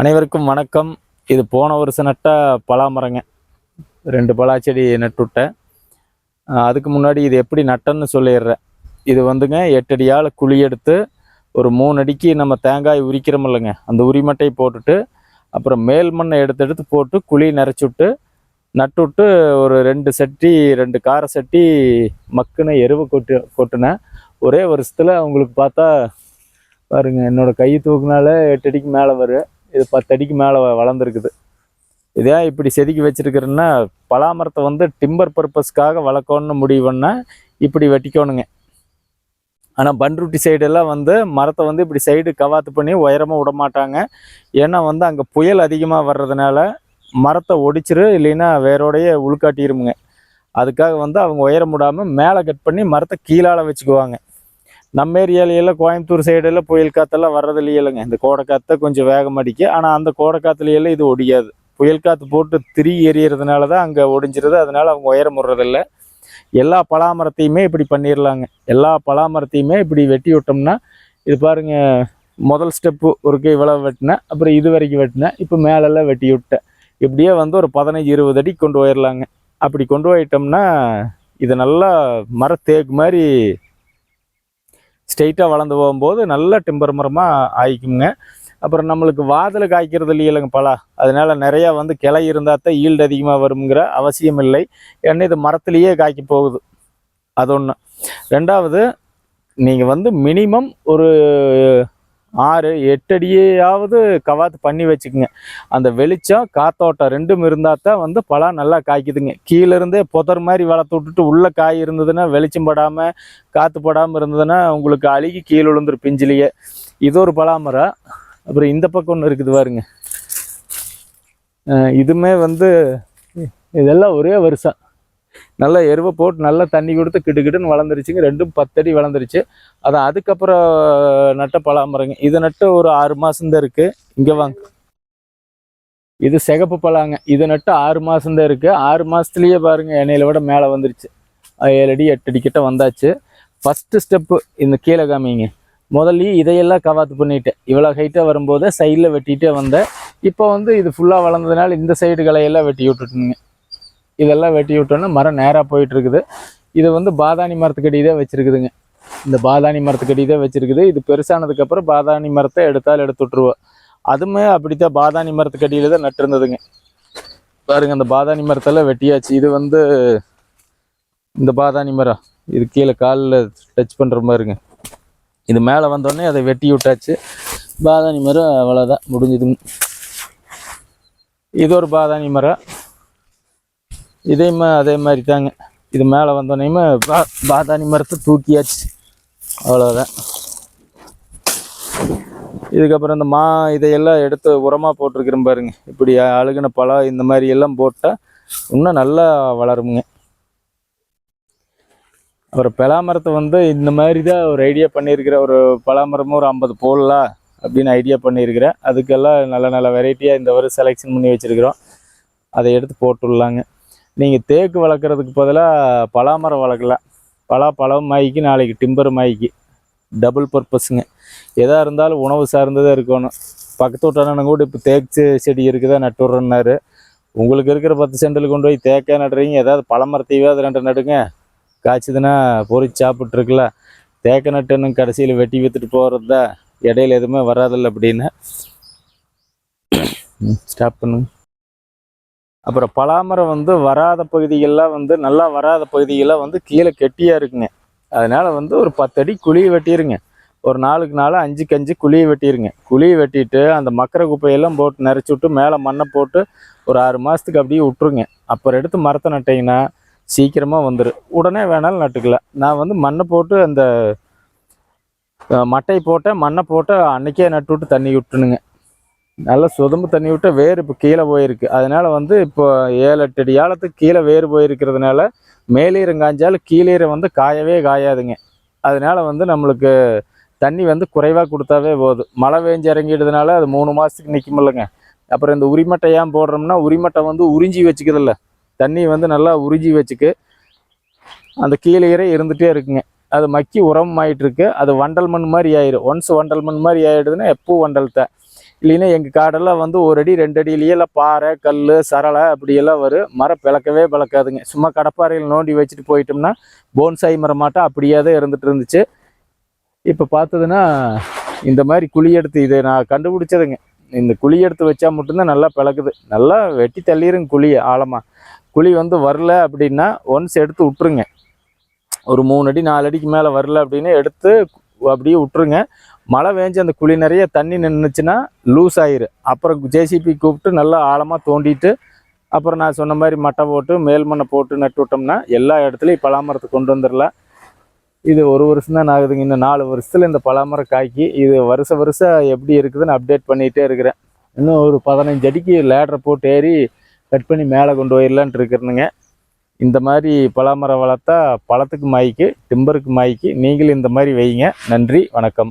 அனைவருக்கும் வணக்கம். இது போன வருஷம் நட்ட பலாமரங்க. ரெண்டு பலாச்செடி நட்டுவிட்டேன் அதுக்கு முன்னாடி இது எப்படி நட்டன்னு சொல்லிடுறேன். இது வந்துங்க எட்டடியால் குழி எடுத்து ஒரு மூணு அடிக்கு நம்ம தேங்காய் உரிக்கிறோமில்லைங்க அந்த உரிமட்டை போட்டுட்டு அப்புறம் மேல் மண்ணை எடுத்து எடுத்து போட்டு குழி நிறச்சி விட்டு நட்டு விட்டு ஒரு ரெண்டு சட்டி ரெண்டு கார சட்டி மக்குன எருவை கொட்டு கொட்டினேன். ஒரே வருஷத்தில் உங்களுக்கு பார்த்தா பாருங்க என்னோட கை தூக்குனால எட்டு அடிக்கு மேலே வரும். இது பத்து அடிக்கு மேலே வளர்ந்துருக்குது. இதே இப்படி செதுக்கி வச்சிருக்கிறேன்னா பலாமரத்தை வந்து டிம்பர் பர்பஸ்க்காக வளர்க்கணும்னு முடிவு இப்படி வெட்டிக்கணுங்க. ஆனால் பன்ருட்டி சைடெல்லாம் வந்து மரத்தை வந்து இப்படி சைடு கவாத்து பண்ணி உயரமாக விட மாட்டாங்க. ஏன்னா வந்து அங்கே புயல் அதிகமாக வர்றதுனால மரத்தை ஒடிச்சிரு இல்லைன்னா வேரோடையே உள்காட்டிருமுங்க அதுக்காக வந்து அவங்க உயரம் விடாமல் மேலே கட் பண்ணி மரத்தை கீழால் வச்சுக்குவாங்க. நம்ம ஏரியாலையெல்லாம் கோயம்புத்தூர் சைடெல்லாம் புயல் காற்றெல்லாம் வர்றது இல்லைங்க. இந்த கோடை காற்றை கொஞ்சம் வேகம் அடிக்க. ஆனால் அந்த கோடைக்காத்துலையெல்லாம் இது ஒடியாது. புயல் காற்று போட்டு திரி எறியறதுனால தான் அங்கே ஒடிஞ்சிருது. அதனால அவங்க உயரம் விடுறதில்ல எல்லா பலாமரத்தையுமே இப்படி பண்ணிடலாங்க எல்லா பலாமரத்தையுமே இப்படி வெட்டி விட்டோம்னா இது பாருங்க முதல் ஸ்டெப்பு ஒரு கை இவ்வளவு வெட்டினேன் அப்புறம் இது வரைக்கும் வெட்டினேன் இப்போ மேலெல்லாம் வெட்டி விட்டேன் இப்படியே வந்து ஒரு பதினஞ்சு இருபது அடி கொண்டு போயிடலாங்க அப்படி கொண்டு போயிட்டோம்னா இது நல்லா மர தேக்கு மாதிரி ஸ்ட்ரெயிட்டாக வளர்ந்து போகும்போது நல்ல டிம்பர் மரமாக ஆயிக்குங்க அப்புறம் நம்மளுக்கு வாதல் காய்க்கிறது இல்லைங்க பலா. அதனால நிறையா வந்து கிளை இருந்தால் தான் ஈல்டு அதிகமாக வருங்கிற அவசியம் இல்லை. ஏன்னா இது மரத்துலேயே காய்க்க போகுது. அது ஒன்று ரெண்டாவது நீங்கள் வந்து மினிமம் ஒரு ஆறு எட்டு அடியாவது கவாத்து பண்ணி வச்சுக்கோங்க. அந்த வெளிச்சம் காத்தோட்டம் ரெண்டும் இருந்தால் தான் வந்து பலா நல்லா காய்க்குதுங்க. கீழேருந்தே புதர் மாதிரி வளர்த்து விட்டுட்டு உள்ளே காய் இருந்ததுன்னா வெளிச்சம் படாமல் காற்று படாமல் இருந்ததுன்னா உங்களுக்கு அழுகி கீழே விழுந்துரும் பிஞ்சிலேயே. இது ஒரு பலாமரம். அப்புறம் இந்த பக்கம் ஒன்று இருக்குது பாருங்க. இதுமே வந்து இதெல்லாம் ஒரே வருஷம். நல்லா எருவை போட்டு நல்லா தண்ணி கொடுத்து கிடு கிடுன்னு வளர்ந்துருச்சுங்க. ரெண்டும் பத்தடி வளர்ந்துருச்சு. அதான் அதுக்கப்புறம் நட்ட பலாமரங்க. இது நட்டு ஒரு ஆறு மாதம்தான் இருக்கு. இங்க வாங்க. இது சிகப்பு பழாங்க. இது நட்டு ஆறு மாதம்தான் இருக்கு. ஆறு மாசத்துலயே பாருங்க எண்ணெயில விட மேலே வந்துருச்சு. ஏழு அடி எட்டு அடி கிட்ட வந்தாச்சு. ஃபர்ஸ்ட் ஸ்டெப்பு இந்த கீழே காமிங்க. முதல்லயே இதையெல்லாம் கவாத்து பண்ணிட்டேன். இவ்வளோ ஹைட்டாக வரும்போது சைடில் வெட்டிட்டே வந்தேன். இப்போ வந்து இது ஃபுல்லாக வளர்ந்ததுனால இந்த சைடு களையெல்லாம் வெட்டி விட்டுட்டுங்க. இதெல்லாம் வெட்டி விட்டோன்னா மரம் நேராக போயிட்டு இருக்குது இது வந்து பாதாணி மரத்துக்கடி தான் வச்சுருக்குதுங்க. இந்த பாதாணி மரத்துக்கடி தான் வச்சுருக்குது. இது பெருசானதுக்கப்புறம் பாதாணி மரத்தை எடுத்தால் எடுத்து விட்ருவோம் அதுவுமே அப்படித்தான் பாதாணி மரத்துக்கடியில் தான் நட்டிருந்ததுங்க. பாருங்க அந்த பாதாணி மரத்தெல்லாம் வெட்டியாச்சு. இது வந்து இந்த பாதாணி மரம். இது கீழே காலில் டச் பண்ணுற மாதிரிங்க. இது மேலே வந்தோடனே அதை வெட்டி விட்டாச்சு. பாதாணி மரம் அவ்வளோதான் முடிஞ்சுதுங்க. இது ஒரு பாதாணி மரம். இதையுமே அதே மாதிரி தாங்க இது மேலே வந்தோடனேயுமே பா பாதாணி மரத்தை தூக்கியாச்சு. அவ்வளோதான் இதுக்கப்புறம் இந்த மா இதையெல்லாம் எடுத்து உரமாக போட்டிருக்கிறேன் பாருங்க. இப்படி அழுகுன பழம் இந்த மாதிரி எல்லாம் போட்டால் இன்னும் நல்லா வளருமுங்க அப்புறம் பலாமரத்தை வந்து இந்த மாதிரி தான் ஒரு ஐடியா பண்ணியிருக்கிற ஒரு பலாமரமும் ஒரு ஐம்பது போடலாம் அப்படின்னு ஐடியா பண்ணியிருக்கிறேன். அதுக்கெல்லாம் நல்ல நல்ல வெரைட்டியாக இந்த ஒரு செலெக்ஷன் பண்ணி வச்சுருக்கிறோம். அதை எடுத்து போட்டுடலாங்க. நீங்கள் தேக்கு வளர்க்குறதுக்கு பதிலாக பலாமரம் வளர்க்கலாம் பலா பழம் மாய்க்கு நாளைக்கு டிம்பர் மாய்க்கு. டபுள் பர்பஸுங்க எதாக இருந்தாலும் உணவு சார்ந்ததாக இருக்கணும். பக்கத்து வீட்டானங்க கூட இப்போ தேக்கு செடி இருக்குதா நட்டு விட்றேன்னாரு உங்களுக்கு இருக்கிற பத்து சென்டில் கொண்டு போய் தேக்கே நடுறீங்க. ஏதாவது பழமரத்தையாவது ரெண்டு நடுங்க. காய்ச்சதுன்னா பொறிச்சு சாப்பிட்ருக்குல தேக்க நட்டுன்னு கடைசியில் வெட்டி விற்றுட்டு போகிறது இடையில எதுவுமே வராதில்ல அப்படின்னு. ஸ்டாப் பண்ணுங்க. அப்புறம் பலாமரம் வந்து வராத பகுதிகள்லாம் வந்து நல்லா வராத பகுதிகள்லாம் வந்து கீழே கெட்டியாக இருக்குங்க. அதனால் வந்து ஒரு பத்தடி குழியை வெட்டிடுங்க ஒரு நாளுக்கு நாள் அஞ்சுக்கு அஞ்சு குழியை வெட்டிடுங்க குழியை வெட்டிட்டு அந்த மக்கர குப்பையெல்லாம் போட்டு நிறச்சி விட்டு மேலே மண்ணை போட்டு ஒரு ஆறு மாதத்துக்கு அப்படியே விட்ருங்க அப்புறம் எடுத்து மரத்தை நட்டிங்கன்னா சீக்கிரமாக வந்துடும் உடனே வேணாலும் நட்டுக்கலாம். நான் வந்து மண்ணை போட்டு அந்த மட்டை போட்டேன் மண்ணை போட்டு அன்றைக்கே நட்டு விட்டு தண்ணி விட்டுணுங்க. நல்லா சுதம்பு தண்ணி விட்டு வேர் இப்போ கீழே போயிருக்கு. அதனால் வந்து இப்போ ஏழு எட்டு அடி ஆழத்துக்கு கீழே வேர் போயிருக்கிறதுனால மேலீரம் காய்ஞ்சாலும் கீழீரம் வந்து காயவே காயாதுங்க. அதனால் வந்து நம்மளுக்கு தண்ணி வந்து குறைவாக கொடுத்தாவே போதும் மழை வேஞ்சு இறங்கிடுதுனால அது மூணு மாதத்துக்கு நிற்குமில்லங்க அப்புறம் இந்த உரிமட்டை ஏன் போடுறோம்னா உரிமட்டை வந்து உறிஞ்சி வச்சுக்குதில்ல. தண்ணி வந்து நல்லா உறிஞ்சி வச்சுக்கு அந்த கீழீரை இருந்துகிட்டே இருக்குங்க. அது மக்கி உரம் அது வண்டல் மண் மாதிரி ஆயிடும் ஒன்ஸ் வண்டல் மண் மாதிரி ஆகிடுதுன்னா எப்போ வண்டல் தான் இல்லைன்னா எங்கள் காடெல்லாம் வந்து ஒரு அடி ரெண்டு அடியிலேயே எல்லாம் பாறை கல் சரளை அப்படியெல்லாம் வரும். மரம் பிளக்கவே பிளக்காதுங்க. சும்மா கடப்பாறையில் நோண்டி வச்சுட்டு போயிட்டோம்னா போன்சாய் மரம் மாட்டம் அப்படியே தான் இருந்துட்டு இருந்துச்சு. இப்போ பார்த்ததுன்னா இந்த மாதிரி குழி எடுத்து இதை நான் கண்டுபிடிச்சதுங்க. இந்த குழி எடுத்து வச்சா மட்டும்தான் நல்லா பிளக்குது. நல்லா வெட்டி தள்ளிருங்க குழியை ஆழமாக குழி வந்து வரல அப்படின்னா ஒன்ஸ் எடுத்து விட்ருங்க ஒரு மூணு அடி நாலு அடிக்கு மேலே வரல அப்படின்னு எடுத்து அப்படியே விட்ருங்க மழை வேஞ்சி அந்த குழி நிறைய தண்ணி நின்றுச்சுன்னா லூஸ் ஆயிரு. அப்புறம் ஜேசிபி கூப்பிட்டு நல்லா ஆழமாக தோண்டிட்டு அப்புறம் நான் சொன்ன மாதிரி மட்டை போட்டு மேல் மண்ணை போட்டு நட்டு விட்டோம்னா எல்லா இடத்துலையும் பலாமரத்தை கொண்டு வந்துடலாம் இது ஒரு வருஷம் தான் ஆகுதுங்க. இன்னும் நாலு வருஷத்தில் இந்த பலாமரம் காய்க்கி. இது வருஷ வருஷம் எப்படி இருக்குதுன்னு அப்டேட் பண்ணிகிட்டே இருக்கிறேன். இன்னும் ஒரு பதினஞ்சு அடிக்கு லேடரை போட்டு ஏறி கட் பண்ணி மேலே கொண்டு போயிடலான்ட்டு இருக்கிறேனுங்க. இந்த மாதிரி பலாமரம் வளர்த்தா பழத்துக்கு மாய்க்கு டிம்பருக்கு மாய்க்கு நீங்களும் இந்த மாதிரி வைங்க. நன்றி வணக்கம்.